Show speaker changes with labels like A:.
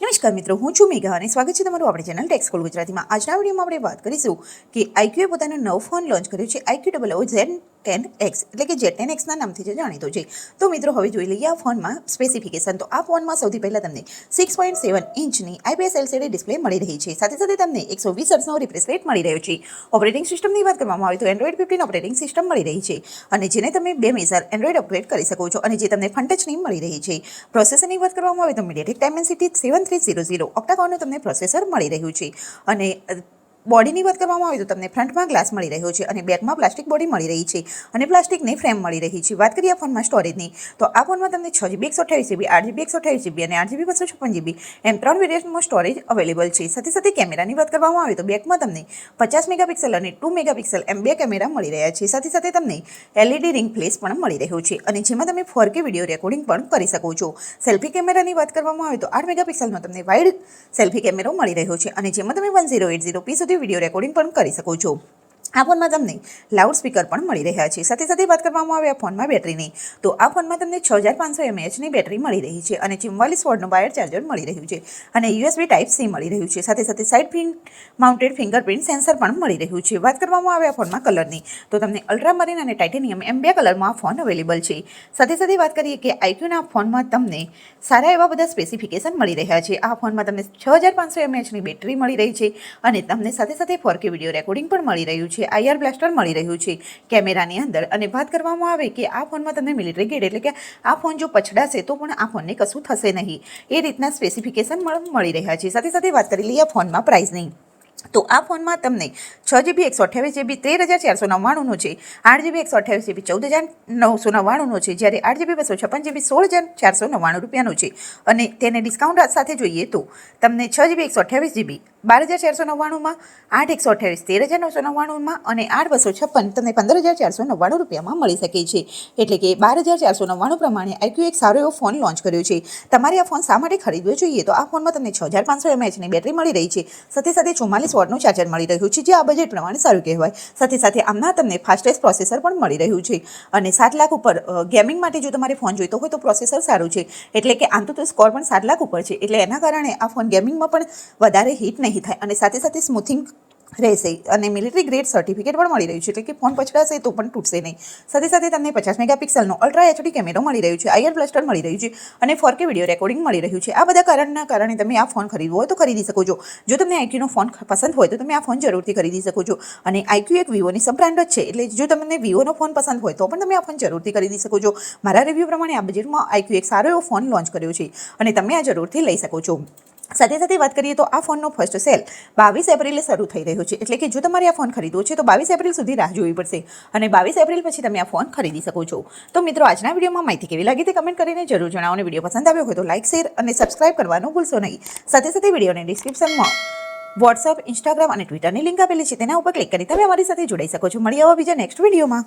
A: નમસ્કાર મિત્રો, હું છું મેઘા અને સ્વાગત છે તમારું આપણી ચેનલ ટેક્સ કોલ ગુજરાતીમાં. આજના વિડીયોમાં આપણે વાત કરીશું કે આઈક્યુએ પોતાનો નવો ફોન લોન્ચ કર્યો છે. I Q double O Z ten X એટલે કે જે ટેન એક્સના નામથી જે જાણીતો છે. તો મિત્રો, હવે જોઈ લઈએ આ ફોનમાં સ્પેસિફિકેશન તો આ ફોનમાં સૌથી પહેલાં તમને સિક્સ પોઈન્ટ સેવન ઇંચની આઈપીએસ એલસીડી ડિસ્પ્લે મળી રહી છે. સાથે સાથે તમને એકસો વીસ હર્ટ્ઝનો રિફ્રેશ રેટ મળી રહ્યો છે. ઓપરેટિંગ સિસ્ટમની વાત કરવામાં આવે તો એન્ડ્રોઈડ ફિફ્ટીન ઓપરેટિંગ સિસ્ટમ મળી રહી છે. અને જેને તમે બે મેસર એન્ડ્રોઈડ અપગ્રેડ કરી શકો છો. અને જે તમને ફંટચની મળી રહી છે. પ્રોસેસરની વાત કરવામાં આવે તો MediaTek Dimensity seven three zero zero ઓક્ટાકોનનું તમને પ્રોસેસર મળી રહ્યું છે. અને બોડીની વાત કરવામાં આવે તો તમને ફ્રન્ટમાં ગ્લાસ મળી રહ્યો છે અને બેકમાં પ્લાસ્ટિક બોડી મળી રહી છે અને પ્લાસ્ટિકની ફ્રેમ મળી રહી છે. વાત કરીએ ફોનમાં સ્ટોરેજની, તો આ ફોનમાં તમને છ જીબી એકસો અઠાવીસ જીબી આઠ જીબી એકસો અઠાવીસ જીબી અને આઠ જીબી બસો છપ્પન જીબી એમ ત્રણ વેરિયન્ટમાં સ્ટોરેજ અવેલેબલ છે. સાથે સાથે કેમેરાની વાત કરવામાં આવે તો બેકમાં તમને પચાસ મેગાપિક્સલ અને ટુ મેગાપિક્સલ એમ બે કેમેરા મળી રહ્યા છે. સાથે સાથે તમને એલઈડી રિંગ ફ્લેશ પણ મળી રહ્યો છે અને જેમાં તમે ફોર કે વીડિયો રેકોર્ડિંગ પણ કરી શકો છો. સેલ્ફી કેમેરાની વાત કરવામાં આવે તો આઠ મેગાપિક્સલનો તમને વાઇડ સેલ્ફી કેમેરો મળી રહ્યો છે અને જેમાં તમે one zero eight zero P સુધી વીડિયો રેકોર્ડિંગ પણ કરી શકો છો. આ ફોનમાં તમને લાઉડ સ્પીકર પણ મળી રહ્યા છે. સાથે સાથે વાત કરવામાં આવે આ ફોનમાં બેટરીની, તો આ ફોનમાં તમને છ હજાર પાંચસો એમએચની બેટરી મળી રહી છે અને ચુમ્માલીસ વોટનું વાયર ચાર્જર મળી રહ્યું છે અને યુએસબી ટાઈપ સી મળી રહ્યું છે. સાથે સાથે side print mounted fingerprint sensor પણ મળી રહ્યું છે. વાત કરવામાં આવે આ ફોનમાં કલરની, તો તમને અલ્ટ્રામરીન અને ટાઇટેનિયમ એમ બે કલરમાં આ ફોન અવેલેબલ છે. સાથે સાથે વાત કરીએ કે આઈક્યુના ફોનમાં તમને સારા એવા બધા સ્પેસિફિકેશન મળી રહ્યા છે. આ ફોનમાં તમને છ હજાર પાંચસો એમએચની બેટરી મળી રહી છે અને તમને સાથે સાથે ફોર કે વીડિયો રેકોર્ડિંગ પણ મળી રહ્યું છે. આઈઆર બ્લાસ્ટર મળી રહ્યું છે કેમેરાની અંદર. અને વાત કરવામાં આવે કે આ ફોનમાં તમને મિલિટરી ગ્રેડ એટલે કે આ ફોન જો પછડાશે તો પણ આ ફોનને કશું થશે નહીં. એ રીતના સ્પેસિફિકેશન મળી રહ્યા છે. સાથે સાથે વાત કરી લઈએ ફોનમાં પ્રાઇસની તો આ ફોનમાં તમને છ જીબી, એકસો અઠ્યાવીસ જીબી, તેર હજાર ચારસો નવ્વાણુંનો છે. આઠ જીબી, એકસો અઠ્યાવીસ જીબી, ચૌદ હજાર નવસો નવ્વાણુંનો છે. જ્યારે આઠ જીબી, બસો છપ્પન જીબી, સોળ હજાર ચારસો નવ્વાણું રૂપિયાનો છે. અને તેને ડિસ્કાઉન્ટ સાથે જોઈએ તો તમને છ જીબી, એકસો અઠ્યાવીસ જીબી, બાર હજાર ચારસો નવ્વાણુંમાં, આઠ, એકસો અઠ્યાવીસ, તેર હજાર નવસો નવ્વાણુંમાં અને આઠ, બસો છપ્પન તમને પંદર હજાર ચારસો નવ્વાણું રૂપિયામાં મળી શકે છે. એટલે કે બાર હજાર ચારસો નવ્વાણું પ્રમાણે આઈક્યુ એક સારો એવો ફોન લોન્ચ કર્યો છે. તમારે આ ફોન શા માટે ખરીદવો જોઈએ? તો આ ફોનમાં તમને છ હજાર પાંચસો એમએચની બેટરી મળી રહી છે. સાથે સાથે ચુમ્માલીસ વોટનું ચાર્જર મળી રહ્યું છે, જે આ બજેટ પ્રમાણે સારું કહેવાય. સાથે સાથે આમના તમને ફાસ્ટેસ્ટ પ્રોસેસર પણ મળી રહ્યું છે. અને સાત લાખ ઉપર ગેમિંગ માટે જો તમારે ફોન જોઈતો હોય તો પ્રોસેસર સારું છે. એટલે કે આમ તો સ્કોર પણ સાત લાખ ઉપર છે. એટલે એના કારણે આ ફોન ગેમિંગમાં પણ વધારે હિટ નહીં થાય. અને સાથે સાથે સ્મૂથિંગ રહેશે. અને મિલિટરી ગ્રેડ સર્ટિફિકેટ પણ મળી રહ્યું છે. એટલે કે ફોન પછડાશે તો પણ તૂટશે નહીં. સાથે સાથે તમને પચાસ મેગાપિક્સલનો અલ્ટ્રા એચડી કેમેરો મળી રહ્યું છે. આયર બ્લાસ્ટર મળી રહ્યું છે. અને ફોર કે વીડિયો રેકોર્ડિંગ મળી રહ્યું છે. આ બધા કારણના કારણે તમે આ ફોન ખરીદવો હોય તો ખરીદી શકો છો. જો તમને આઈક્યુનો ફોન પસંદ હોય તો તમે આ ફોન જરૂરથી ખરીદી શકો છો. અને આઈક્યુ એક વિવોની સબ બ્રાન્ડ જ છે. એટલે જો તમને વિવોનો ફોન પસંદ હોય તો પણ તમે આ ફોન જરૂરથી ખરીદી શકો છો. મારા રિવ્યૂ પ્રમાણે આ બજેટમાં આઈક્યુ એક સારો એવો ફોન લોન્ચ કર્યો છે. અને તમે આ જરૂરથી લઈ શકો છો. સાથે સાથે વાત કરીએ તો આ ફોનનો ફર્સ્ટ સેલ બાવીસ એપ્રિલે શરૂ થઈ રહ્યો છે. એટલે કે જો તમારે આ ફોન ખરીદવો છે તો બાવીસ એપ્રિલ સુધી રાહ જોવી પડશે અને બાવીસ એપ્રિલ પછી તમે આ ફોન ખરીદી શકો છો. તો મિત્રો, આજના વિડીયોમાં માહિતી કેવી લાગી તે કમેન્ટ કરીને જરૂર જણાવો અને વીડિયો પસંદ આવ્યો હોય તો લાઇક શેર અને સબસ્ક્રાઇબ કરવાનું ભૂલશો નહીં. સાથે સાથે વિડીયોની ડિસ્ક્રિપ્શનમાં વોટ્સઅપ ઇન્સ્ટાગ્રામ અને ટ્વિટરની લિંક આપેલી છે. તેના ઉપર ક્લિક કરી તમે અમારી સાથે જોડાઈ શકો છો. મળી આવો બીજા નેક્સ્ટ વિડીયોમાં.